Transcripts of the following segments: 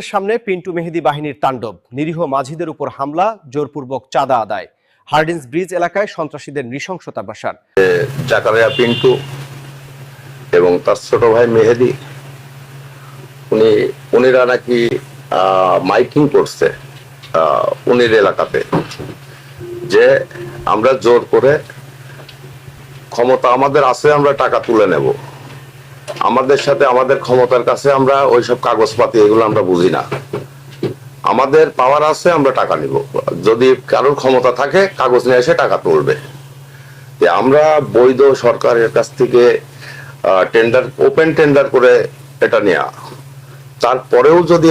সামনে পিন্টু মেহেদি বাহিনীর তাণ্ডব। নিরীহ মাঝিদের উপর হামলা, জোরপূর্বক চাঁদা আদায়। হার্ডিন্স ব্রিজ এলাকায় সন্ত্রাসীদের নৃশংসতা বাসার জাকারিয়া পিন্টু এবং তার ছোট ভাই মেহেদি, উনি, উনিরা নাকি মাইকিং করছে উনির এলাকাতে, যে আমরা জোর করে ক্ষমতা আমাদের আছে, আমরা টাকা তুলে নেব। আমাদের সাথে, আমাদের ক্ষমতার কাছে আমরা ওইসব কাগজপাতি, এগুলো আমরা বুঝি না। আমাদের পাওয়ার আছে, আমরা টাকা নিব। যদি কারোর ক্ষমতা থাকে, কাগজ নিয়ে এসে টাকা তুলবে। আমরা বৈধ সরকারের কাছ থেকে টেন্ডার ওপেন টেন্ডার করে এটা নেওয়া তারপরেও যদি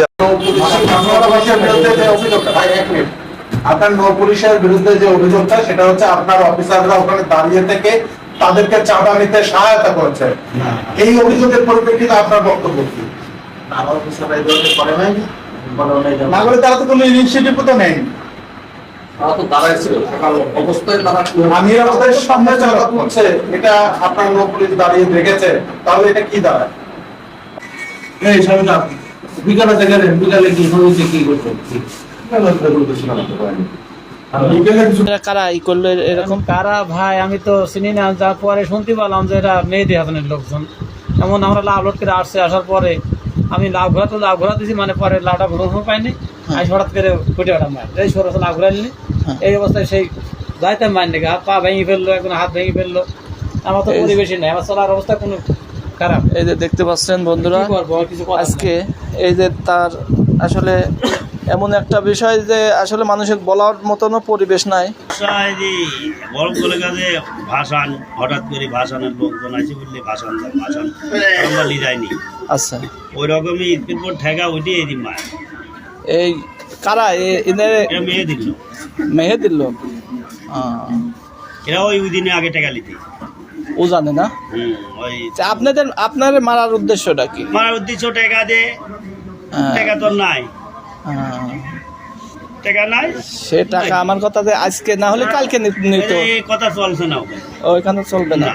আপনার নৌ পুলিশের বিরুদ্ধে যে অভিযোগটা, সেটা হচ্ছে আপনার অফিসাররা ওখানে দাঁড়িয়ে থেকে তাদেরকে চাঁদা নিতে সহায়তা করছে। এই অভিযোগের পরিপ্রেক্ষিতে আপনার বক্তব্য কি? তারা তো কোনো ইনিশিয়েটিভ তো নেই। আমি আমাদের সামনে চাঁদা তুলছে? এটা আপনার পুলিশ দাঁড়িয়ে দেখেছে। তাহলে এটা কি দাঁড়ায়? এই সবটা বিকালে থেকে বিকালে কি হয়েছে কি করছে? কারা ই করল এরকম? কারা? ভাই আমি তো চিনি না যা পরে শুনতে পেলাম যে হাসানের লোকজন। এমন আমরা লাভ লোড করে আসছে আসার পরে আমি লাভ ঘোরা তো লাভ ঘোরা দিছি মানে পরে লাভটা ঘুরো পাইনি আমি হঠাৎ করে ফুটে ওঠা মার এই সরস লাভ ঘুরাইনি এই অবস্থায় সেই মার নাকি হাত পা ভেঙে ফেলল এখন হাত ভেঙে ফেলল। আমার তো এই- পরিবেশই নেই আমার চলার অবস্থা কোনো খারাপ। এই যে দেখতে পাচ্ছেন বন্ধুরা আজকে এই যে তার আসলে এমন একটা বিষয় যে আসলে মানুষের বলার মতনও পরিবেশ নাই। গরম করে কাজে ভাসান হঠাৎ করে ভাসানের লোকজন আছে বললে ভাসান ভাসান আমরা যাইনি আচ্ছা। ওই রকমই ঈদের ঠেকা উঠে এই মায় এই কারা? এদের মেয়ে দিল মেহেদির লোক? এরা ওই দিনে আগে টেকা লিতে ও জানে না? ওই তা আপনাদের আপনার মারার উদ্দেশ্যটা কি? মারার উদ্দেশ্য টেকা দে। টেকা তো হ্যাঁ। টেকা নাই। সে টাকা আমার কথা যে আজকে না হলে কালকে নিতে। কথা চলছে না ওইখানে চলবে না।